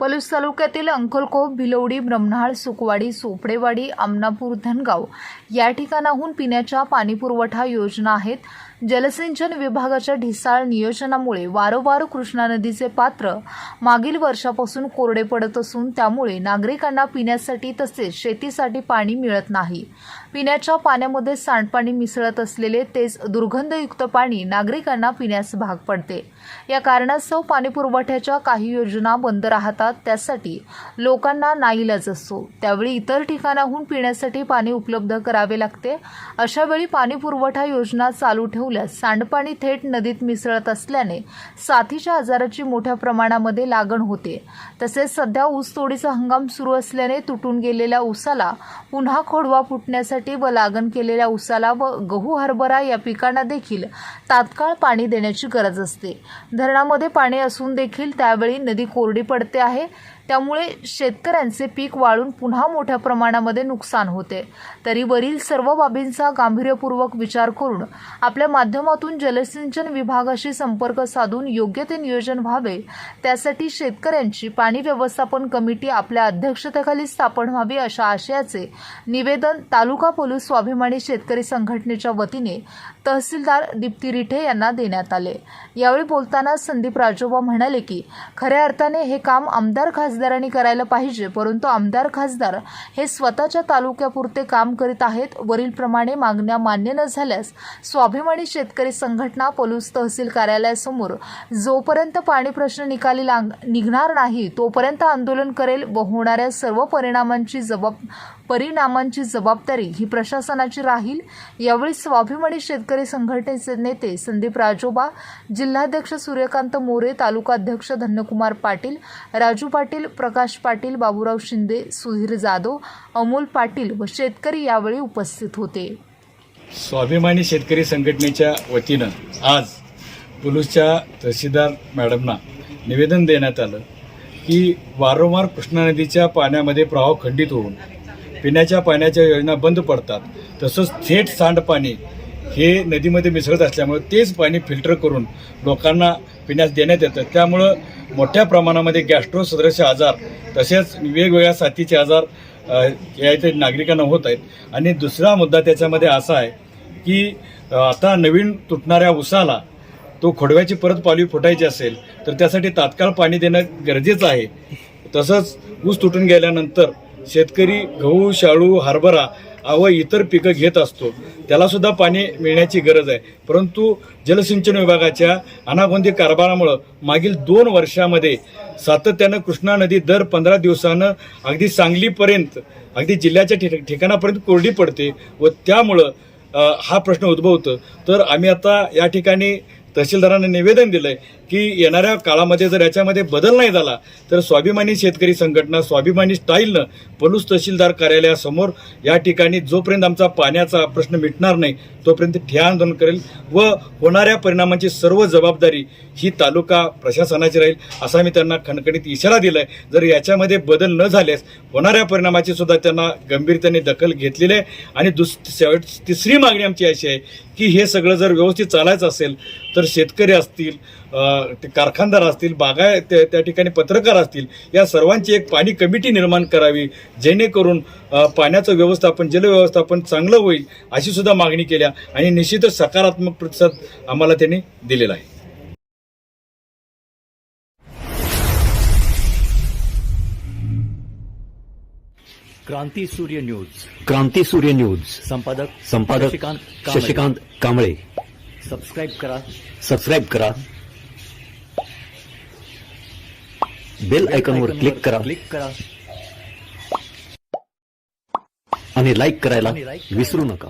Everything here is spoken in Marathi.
पलूस तालुक्यातील अंकलकोप भिलवडी ब्रह्मणाळ सुकवाडी सोपडेवाडी आमनापूर धनगाव या ठिकाणाहून पिण्याच्या पाणीपुरवठा योजना आहेत. जलसिंचन विभागाच्या ढिसाळ नियोजनामुळे वारंवार कृष्णा नदीचे पात्र मागील वर्षापासून कोरडे पडत असून त्यामुळे नागरिकांना पिण्यासाठी तसेच शेतीसाठी पाणी मिळत नाही. पिण्याच्या पाण्यामध्ये सांडपाणी मिसळत असलेले तेच दुर्गंधयुक्त पाणी नागरिकांना पिण्यास भाग पडते. या कारणास्तव पाणीपुरवठ्याच्या काही योजना बंद राहतात त्यासाठी लोकांना नाईलाज असतो. त्यावेळी इतर ठिकाणाहून पिण्यासाठी पाणी उपलब्ध करावे लागते. अशा वेळी पाणीपुरवठा योजना चालू ठेवल्यास सांडपाणी थेट नदीत मिसळत असल्याने साथीच्या आजाराची मोठ्या प्रमाणामध्ये लागण होते. तसेच सध्या ऊसतोडीचा हंगाम सुरू असल्याने तुटून गेलेल्या ऊसाला पुन्हा खोडवा फुटण्यासाठी व लागण केलेल्या ऊसाला व गहू हरभरा या पिकांना देखील तात्काळ पाणी देण्याची गरज असते. धरणामध्ये पाणी असून देखील त्यावेळी नदी कोरडी पडते आहे. त्यामुळे शेतकऱ्यांचे पीक वाळून पुन्हा मोठ्या प्रमाणामध्ये नुकसान होते. तरी वरील सर्व बाबींचा गांभीर्यपूर्वक विचार करून आपल्या माध्यमातून जलसिंचन विभागाशी संपर्क साधून योग्य ते नियोजन व्हावे. त्यासाठी शेतकऱ्यांची पाणी व्यवस्थापन कमिटी आपल्या अध्यक्षतेखाली स्थापन व्हावी अशा आशयाचे निवेदन तालुका पोलीस स्वाभिमानी शेतकरी संघटनेच्या वतीने तहसीलदार दीप्ती रिठे यांना देण्यात आले. यावेळी बोलताना संदीप राजोबा म्हणाले की खऱ्या अर्थाने हे काम आमदार खासदारांनी करायला पाहिजे परंतु आमदार खासदार हे स्वतःच्या तालुक्यापुरते काम करीत आहेत वरीलप्रमाणे मागण्या मान्य न झाल्यास स्वाभिमानी शेतकरी संघटना पोलीस तहसील कार्यालयासमोर जोपर्यंत पाणी प्रश्न निकाली लाग निघणार नाही तोपर्यंत आंदोलन करेल व होणाऱ्या सर्व परिणामांची जबाब परिणामांची जबाबदारी ही प्रशासनाची राहील. यावेळी स्वाभिमानी शेतकरी संघटनेचे नेते संदीप राजोबा जिल्हाध्यक्ष सूर्यकांत मोरे तालुकाध्यक्ष धन्यकुमार पाटील राजू पाटील प्रकाश पाटील बाबूराव शिंदे सुधीर जाधव अमोल पाटील व शेतकरी यावेळी उपस्थित होते. स्वाभिमानी शेतकरी संघटनेच्या वतीनं आज पुलूसच्या तहसीलदार मॅडमना निवेदन देण्यात आलं की वारंवार कृष्णा नदीच्या पाण्यामध्ये प्रवाह खंडित होऊन पिण्याच्या पाण्याच्या योजना बंद पडतात. तसंच थेट सांडपाणी हे नदीमध्ये मिसळत असल्यामुळे तेच पाणी फिल्टर करून लोकांना पिण्यास देण्यात येतं. त्यामुळं मोठ्या प्रमाणामध्ये गॅस्ट्रो सदृश आजार तसेच वेगवेगळ्या साथीचे आजार अ, या इथे नागरिकांना होत आहेत. आणि दुसरा मुद्दा त्याच्यामध्ये असा आहे की आता नवीन तुटणाऱ्या उसाला तो खोडव्याची परत पालवी फुटायची असेल तर त्यासाठी तात्काळ पाणी देणं गरजेचं आहे. तसंच ऊस तुटून गेल्यानंतर शेतकरी गहू शाळू हरभरा व इतर पिकं घेत असतो. त्याला सुद्धा पाणी मिळण्याची गरज आहे. परंतु जलसिंचन विभागाच्या अनागोंदी कारभारामुळं मागील दोन वर्षामध्ये सातत्यानं कृष्णा नदी दर पंधरा दिवसानं अगदी सांगलीपर्यंत अगदी जिल्ह्याच्या ठिक ठिकाणापर्यंत कोरडी पडते व त्यामुळं हा प्रश्न उद्भवतो. तर आम्ही आता या ठिकाणी तहसीलदारांना निवेदन दिलं आहे की येणाऱ्या काळामध्ये जर याच्यामध्ये बदल नाही झाला तर स्वाभिमानी शेतकरी संघटना स्वाभिमानी स्टाईलनं पलूस तहसीलदार कार्यालयासमोर या ठिकाणी जोपर्यंत आमचा पाण्याचा प्रश्न मिटणार नाही तोपर्यंत ठिय्या आंदोलन करेल व होणाऱ्या परिणामांची सर्व जबाबदारी ही तालुका प्रशासनाची राहील असा मी त्यांना खणखणीत इशारा दिलाय. जर याच्यामध्ये बदल न झाल्यास होणाऱ्या परिणामाची सुद्धा त्यांना गंभीरतेने दखल घेतलेली आहे. आणि दुस शेवट तिसरी मागणी आमची अशी आहे की हे सगळं जर व्यवस्थित चालायचं असेल तर शेतकरी असतील कारखानदार असतील बागाय त्या त्या ठिकाणी पत्रकार असतील या सर्वांची एक पाणी कमिटी निर्माण करावी जेणेकरून पाण्याचं व्यवस्थापन जलव्यवस्थापन चांगलं होईल अशी सुद्धा मागणी केल्या आणि निश्चितच सकारात्मक प्रतिसाद आम्हाला त्यांनी दिलेला आहे. क्रांती सूर्य न्यूज. क्रांती सूर्य न्यूज. संपादक संपादक शशिकांत कांबळे. शशिकांत कांबळे. सबस्क्राईब करा. सबस्क्राईब करा. बेल आयकॉनवर क्लिक करा. क्लिक करा. आणि लाईक करायला. विसरू नका.